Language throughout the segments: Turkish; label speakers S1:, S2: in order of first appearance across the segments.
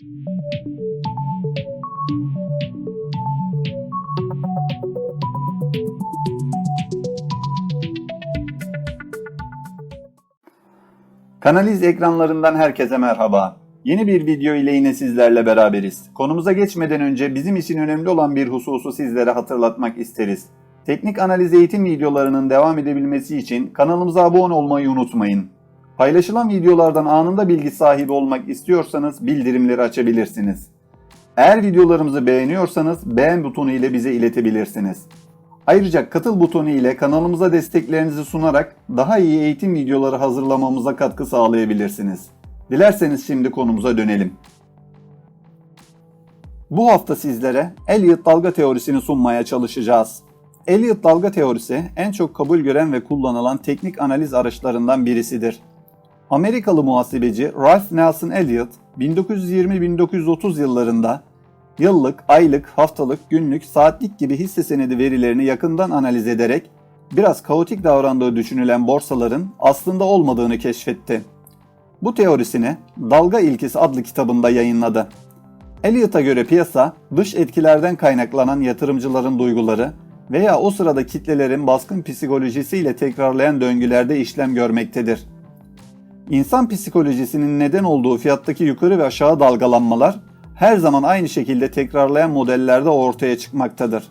S1: Kanaliz ekranlarından herkese merhaba. Yeni bir video ile yine sizlerle beraberiz. Konumuza geçmeden önce bizim için önemli olan bir hususu sizlere hatırlatmak isteriz. Teknik analiz eğitim videolarının devam edebilmesi için kanalımıza abone olmayı unutmayın. Paylaşılan videolardan anında bilgi sahibi olmak istiyorsanız bildirimleri açabilirsiniz. Eğer videolarımızı beğeniyorsanız beğen butonu ile bize iletebilirsiniz. Ayrıca katıl butonu ile kanalımıza desteklerinizi sunarak daha iyi eğitim videoları hazırlamamıza katkı sağlayabilirsiniz. Dilerseniz şimdi konumuza dönelim. Bu hafta sizlere Elliot dalga teorisini sunmaya çalışacağız. Elliot dalga teorisi en çok kabul gören ve kullanılan teknik analiz araçlarından birisidir. Amerikalı muhasebeci Ralph Nelson Elliot 1920-1930 yıllarında yıllık, aylık, haftalık, günlük, saatlik gibi hisse senedi verilerini yakından analiz ederek biraz kaotik davrandığı düşünülen borsaların aslında olmadığını keşfetti. Bu teorisini Dalga İlkesi adlı kitabında yayınladı. Elliot'a göre piyasa dış etkilerden kaynaklanan yatırımcıların duyguları veya o sırada kitlelerin baskın psikolojisiyle tekrarlayan döngülerde işlem görmektedir. İnsan psikolojisinin neden olduğu fiyattaki yukarı ve aşağı dalgalanmalar her zaman aynı şekilde tekrarlayan modellerde ortaya çıkmaktadır.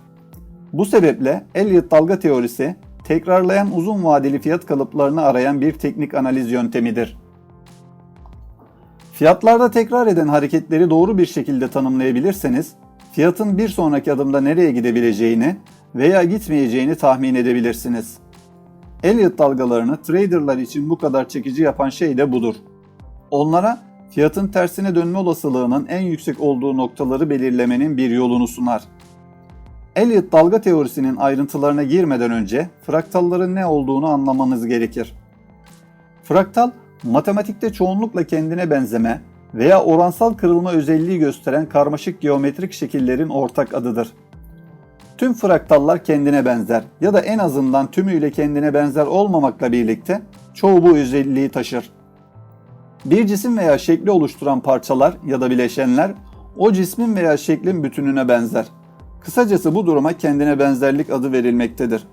S1: Bu sebeple Elliot dalga teorisi tekrarlayan uzun vadeli fiyat kalıplarını arayan bir teknik analiz yöntemidir. Fiyatlarda tekrar eden hareketleri doğru bir şekilde tanımlayabilirseniz, fiyatın bir sonraki adımda nereye gidebileceğini veya gitmeyeceğini tahmin edebilirsiniz. Elliot dalgalarını traderlar için bu kadar çekici yapan şey de budur. Onlara fiyatın tersine dönme olasılığının en yüksek olduğu noktaları belirlemenin bir yolunu sunar. Elliot dalga teorisinin ayrıntılarına girmeden önce fraktalların ne olduğunu anlamanız gerekir. Fraktal, matematikte çoğunlukla kendine benzeme veya oransal kırılma özelliği gösteren karmaşık geometrik şekillerin ortak adıdır. Tüm fraktallar kendine benzer ya da en azından tümüyle kendine benzer olmamakla birlikte çoğu bu özelliği taşır. Bir cisim veya şekli oluşturan parçalar ya da bileşenler o cismin veya şeklin bütününe benzer. Kısacası bu duruma kendine benzerlik adı verilmektedir.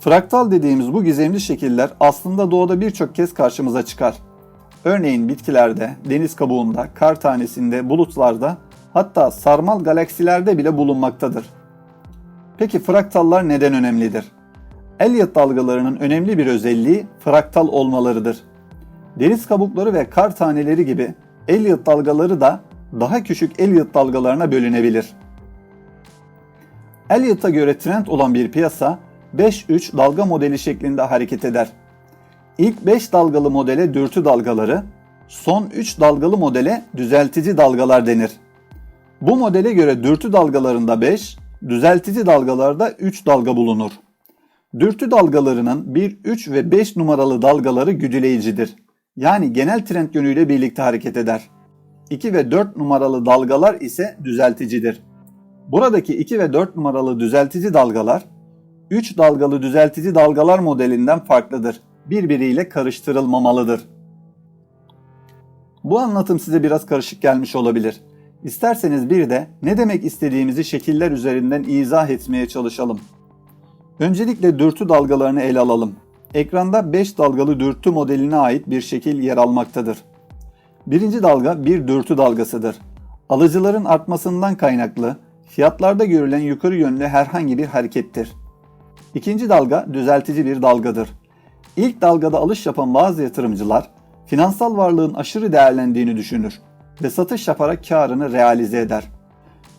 S1: Fraktal dediğimiz bu gizemli şekiller aslında doğada birçok kez karşımıza çıkar. Örneğin bitkilerde, deniz kabuğunda, kar tanesinde, bulutlarda, hatta sarmal galaksilerde bile bulunmaktadır. Peki fraktallar neden önemlidir? Elliot dalgalarının önemli bir özelliği fraktal olmalarıdır. Deniz kabukları ve kar taneleri gibi Elliot dalgaları da daha küçük Elliot dalgalarına bölünebilir. Elliot'a göre trend olan bir piyasa 5-3 dalga modeli şeklinde hareket eder. İlk 5 dalgalı modele dürtü dalgaları, son 3 dalgalı modele düzeltici dalgalar denir. Bu modele göre dürtü dalgalarında 5, düzeltici dalgalarda 3 dalga bulunur. Dürtü dalgalarının 1, 3 ve 5 numaralı dalgaları güdüleyicidir. Yani genel trend yönüyle birlikte hareket eder. 2 ve 4 numaralı dalgalar ise düzelticidir. Buradaki 2 ve 4 numaralı düzeltici dalgalar 3 dalgalı düzeltici dalgalar modelinden farklıdır. Birbiriyle karıştırılmamalıdır. Bu anlatım size biraz karışık gelmiş olabilir. İsterseniz bir de ne demek istediğimizi şekiller üzerinden izah etmeye çalışalım. Öncelikle dürtü dalgalarını ele alalım. Ekranda 5 dalgalı dürtü modeline ait bir şekil yer almaktadır. Birinci dalga bir dürtü dalgasıdır. Alıcıların artmasından kaynaklı, fiyatlarda görülen yukarı yönlü herhangi bir harekettir. İkinci dalga düzeltici bir dalgadır. İlk dalgada alış yapan bazı yatırımcılar finansal varlığın aşırı değerlendiğini düşünür ve satış yaparak karını realize eder.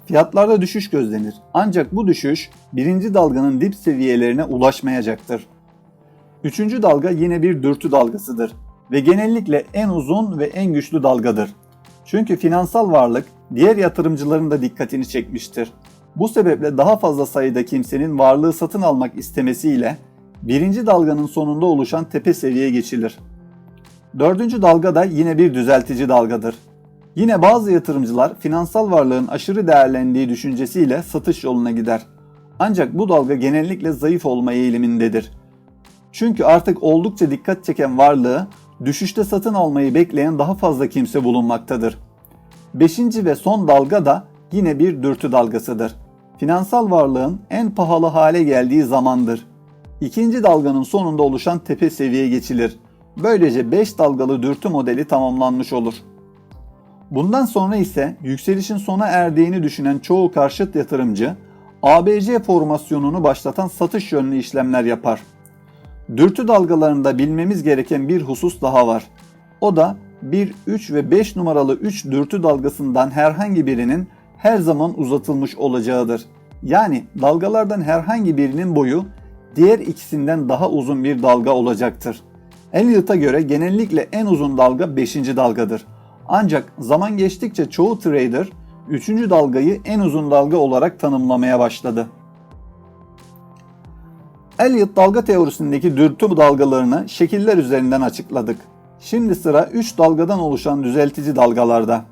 S1: Fiyatlarda düşüş gözlenir ancak bu düşüş birinci dalganın dip seviyelerine ulaşmayacaktır. Üçüncü dalga yine bir dürtü dalgasıdır ve genellikle en uzun ve en güçlü dalgadır. Çünkü finansal varlık diğer yatırımcıların da dikkatini çekmiştir. Bu sebeple daha fazla sayıda kimsenin varlığı satın almak istemesiyle birinci dalganın sonunda oluşan tepe seviyeye geçilir. Dördüncü dalga da yine bir düzeltici dalgadır. Yine bazı yatırımcılar finansal varlığın aşırı değerlendiği düşüncesiyle satış yoluna gider. Ancak bu dalga genellikle zayıf olma eğilimindedir. Çünkü artık oldukça dikkat çeken varlığı düşüşte satın almayı bekleyen daha fazla kimse bulunmaktadır. Beşinci ve son dalga da yine bir dürtü dalgasıdır. Finansal varlığın en pahalı hale geldiği zamandır. İkinci dalganın sonunda oluşan tepe seviyeye geçilir. Böylece 5 dalgalı dürtü modeli tamamlanmış olur. Bundan sonra ise yükselişin sona erdiğini düşünen çoğu karşıt yatırımcı ABC formasyonunu başlatan satış yönlü işlemler yapar. Dürtü dalgalarında bilmemiz gereken bir husus daha var. O da 1, 3 ve 5 numaralı 3 dürtü dalgasından herhangi birinin her zaman uzatılmış olacağıdır. Yani dalgalardan herhangi birinin boyu diğer ikisinden daha uzun bir dalga olacaktır. Elliot'a göre genellikle en uzun dalga 5. dalgadır. Ancak zaman geçtikçe çoğu trader 3. dalgayı en uzun dalga olarak tanımlamaya başladı. Elliot dalga teorisindeki dürtü dalgalarını şekiller üzerinden açıkladık. Şimdi sıra 3 dalgadan oluşan düzeltici dalgalarda.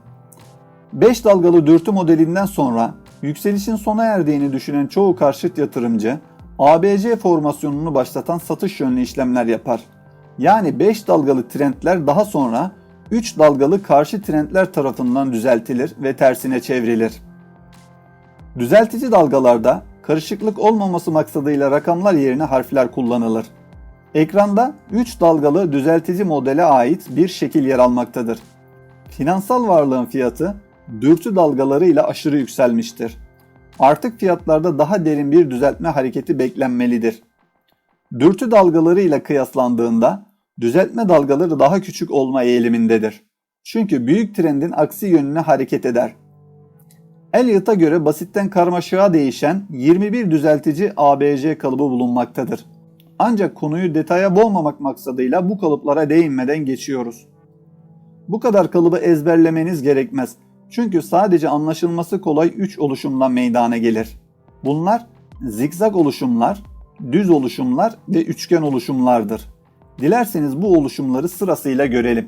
S1: 5 dalgalı dürtü modelinden sonra yükselişin sona erdiğini düşünen çoğu karşıt yatırımcı ABC formasyonunu başlatan satış yönlü işlemler yapar. Yani 5 dalgalı trendler daha sonra 3 dalgalı karşı trendler tarafından düzeltilir ve tersine çevrilir. Düzeltici dalgalarda karışıklık olmaması maksadıyla rakamlar yerine harfler kullanılır. Ekranda 3 dalgalı düzeltici modele ait bir şekil yer almaktadır. Finansal varlığın fiyatı dürtü dalgalarıyla aşırı yükselmiştir. Artık fiyatlarda daha derin bir düzeltme hareketi beklenmelidir. Dürtü dalgaları ile kıyaslandığında düzeltme dalgaları daha küçük olma eğilimindedir. Çünkü büyük trendin aksi yönüne hareket eder. Elliot'a göre basitten karmaşığa değişen 21 düzeltici ABC kalıbı bulunmaktadır. Ancak konuyu detaya boğmamak maksadıyla bu kalıplara değinmeden geçiyoruz. Bu kadar kalıbı ezberlemeniz gerekmez. Çünkü sadece anlaşılması kolay 3 oluşumdan meydana gelir. Bunlar zigzag oluşumlar, düz oluşumlar ve üçgen oluşumlardır. Dilerseniz bu oluşumları sırasıyla görelim.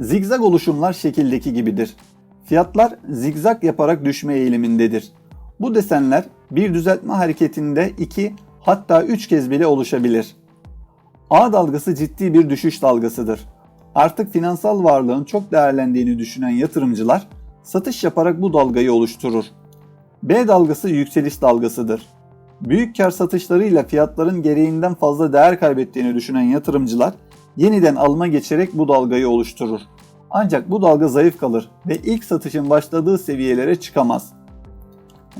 S1: Zigzag oluşumlar şekildeki gibidir. Fiyatlar zigzag yaparak düşme eğilimindedir. Bu desenler bir düzeltme hareketinde 2 hatta 3 kez bile oluşabilir. A dalgası ciddi bir düşüş dalgasıdır. Artık finansal varlığın çok değerlendiğini düşünen yatırımcılar satış yaparak bu dalgayı oluşturur. B dalgası yükseliş dalgasıdır. Büyük kar satışlarıyla fiyatların gereğinden fazla değer kaybettiğini düşünen yatırımcılar yeniden alma geçerek bu dalgayı oluşturur. Ancak bu dalga zayıf kalır ve ilk satışın başladığı seviyelere çıkamaz.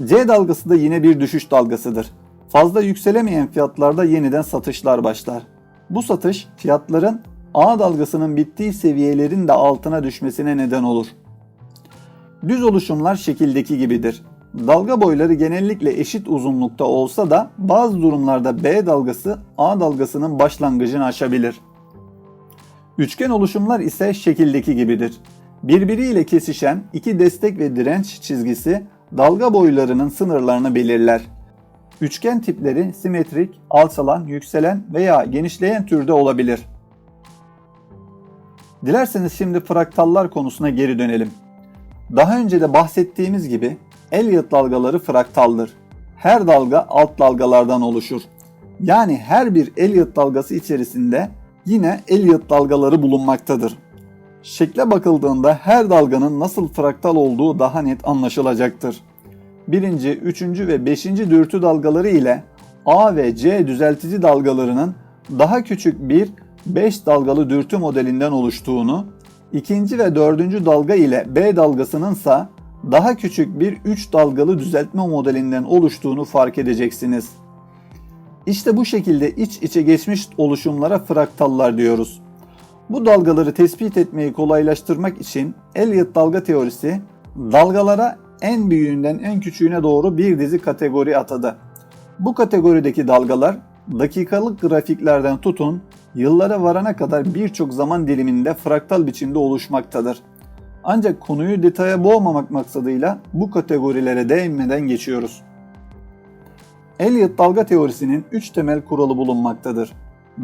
S1: C dalgası da yine bir düşüş dalgasıdır. Fazla yükselemeyen fiyatlarda yeniden satışlar başlar. Bu satış fiyatların A dalgasının bittiği seviyelerin de altına düşmesine neden olur. Düz oluşumlar şekildeki gibidir. Dalga boyları genellikle eşit uzunlukta olsa da bazı durumlarda B dalgası A dalgasının başlangıcını aşabilir. Üçgen oluşumlar ise şekildeki gibidir. Birbiriyle kesişen iki destek ve direnç çizgisi dalga boylarının sınırlarını belirler. Üçgen tipleri simetrik, alçalan, yükselen veya genişleyen türde olabilir. Dilerseniz şimdi fraktallar konusuna geri dönelim. Daha önce de bahsettiğimiz gibi Elliot dalgaları fraktaldır. Her dalga alt dalgalardan oluşur. Yani her bir Elliot dalgası içerisinde yine Elliot dalgaları bulunmaktadır. Şekle bakıldığında her dalganın nasıl fraktal olduğu daha net anlaşılacaktır. Birinci, üçüncü ve beşinci dürtü dalgaları ile A ve C düzeltici dalgalarının daha küçük bir 5 dalgalı dürtü modelinden oluştuğunu, ikinci ve dördüncü dalga ile B dalgasının ise daha küçük bir 3 dalgalı düzeltme modelinden oluştuğunu fark edeceksiniz. İşte bu şekilde iç içe geçmiş oluşumlara fraktallar diyoruz. Bu dalgaları tespit etmeyi kolaylaştırmak için Elliot dalga teorisi dalgalara en büyüğünden en küçüğüne doğru bir dizi kategori atadı. Bu kategorideki dalgalar dakikalık grafiklerden tutun yıllara varana kadar birçok zaman diliminde fraktal biçimde oluşmaktadır. Ancak konuyu detaya boğmamak maksadıyla bu kategorilere değinmeden geçiyoruz. Elliot dalga teorisinin 3 temel kuralı bulunmaktadır.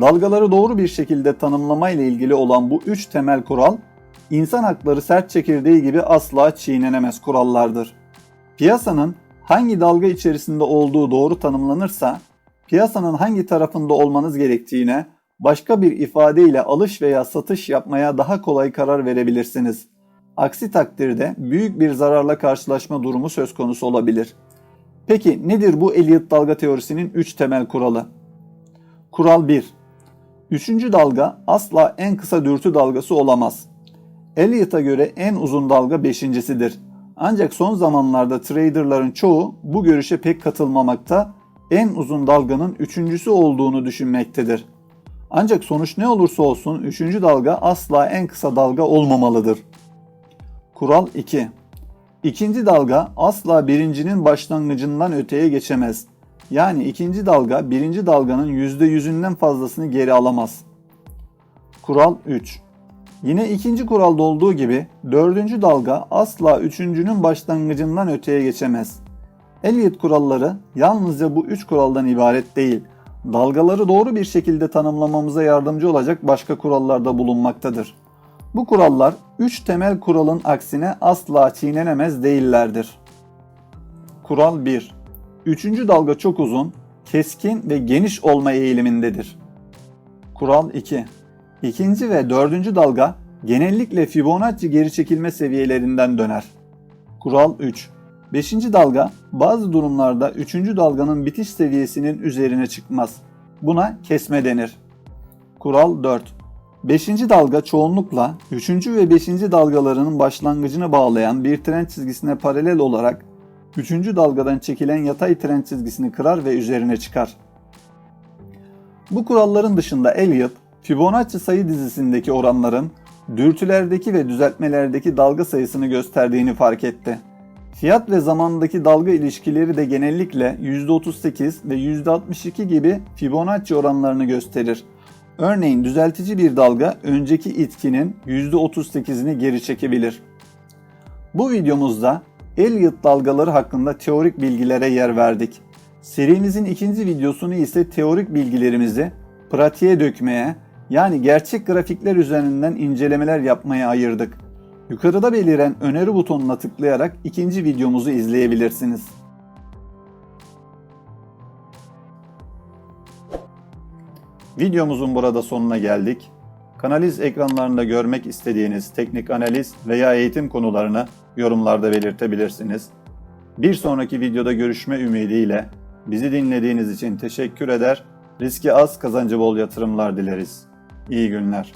S1: Dalgaları doğru bir şekilde tanımlama ile ilgili olan bu 3 temel kural, insan hakları sert çekirdeği gibi asla çiğnenemez kurallardır. Piyasanın hangi dalga içerisinde olduğu doğru tanımlanırsa, piyasanın hangi tarafında olmanız gerektiğine başka bir ifadeyle alış veya satış yapmaya daha kolay karar verebilirsiniz. Aksi takdirde büyük bir zararla karşılaşma durumu söz konusu olabilir. Peki nedir bu Elliot dalga teorisinin 3 temel kuralı? Kural 1. Üçüncü dalga asla en kısa dürtü dalgası olamaz. Elliot'a göre en uzun dalga beşincisidir. Ancak son zamanlarda traderların çoğu bu görüşe pek katılmamakta, en uzun dalganın üçüncüsü olduğunu düşünmektedir. Ancak sonuç ne olursa olsun üçüncü dalga asla en kısa dalga olmamalıdır. Kural 2. İkinci dalga asla birincinin başlangıcından öteye geçemez. Yani ikinci dalga birinci dalganın %100'ünden fazlasını geri alamaz. Kural 3. Yine ikinci kuralda olduğu gibi dördüncü dalga asla üçüncünün başlangıcından öteye geçemez. Elliot kuralları yalnızca bu üç kuraldan ibaret değil, dalgaları doğru bir şekilde tanımlamamıza yardımcı olacak başka kurallarda bulunmaktadır. Bu kurallar üç temel kuralın aksine asla çiğnenemez değillerdir. Kural 1. Üçüncü dalga çok uzun, keskin ve geniş olma eğilimindedir. Kural 2. İkinci ve dördüncü dalga genellikle Fibonacci geri çekilme seviyelerinden döner. Kural 3. Beşinci dalga bazı durumlarda üçüncü dalganın bitiş seviyesinin üzerine çıkmaz. Buna kesme denir. Kural 4. Beşinci dalga çoğunlukla üçüncü ve beşinci dalgalarının başlangıcını bağlayan bir trend çizgisine paralel olarak üçüncü dalgadan çekilen yatay trend çizgisini kırar ve üzerine çıkar. Bu kuralların dışında Elliot, Fibonacci sayı dizisindeki oranların dürtülerdeki ve düzeltmelerdeki dalga sayısını gösterdiğini fark etti. Fiyat ve zamandaki dalga ilişkileri de genellikle %38 ve %62 gibi Fibonacci oranlarını gösterir. Örneğin düzeltici bir dalga önceki itkinin %38'ini geri çekebilir. Bu videomuzda Elliot dalgaları hakkında teorik bilgilere yer verdik. Serimizin ikinci videosunu ise teorik bilgilerimizi pratiğe dökmeye yani gerçek grafikler üzerinden incelemeler yapmaya ayırdık. Yukarıda beliren öneri butonuna tıklayarak ikinci videomuzu izleyebilirsiniz. Videomuzun burada sonuna geldik. Kanaliz ekranlarında görmek istediğiniz teknik analiz veya eğitim konularını yorumlarda belirtebilirsiniz. Bir sonraki videoda görüşme ümidiyle bizi dinlediğiniz için teşekkür eder, riski az kazancı bol yatırımlar dileriz. İyi günler.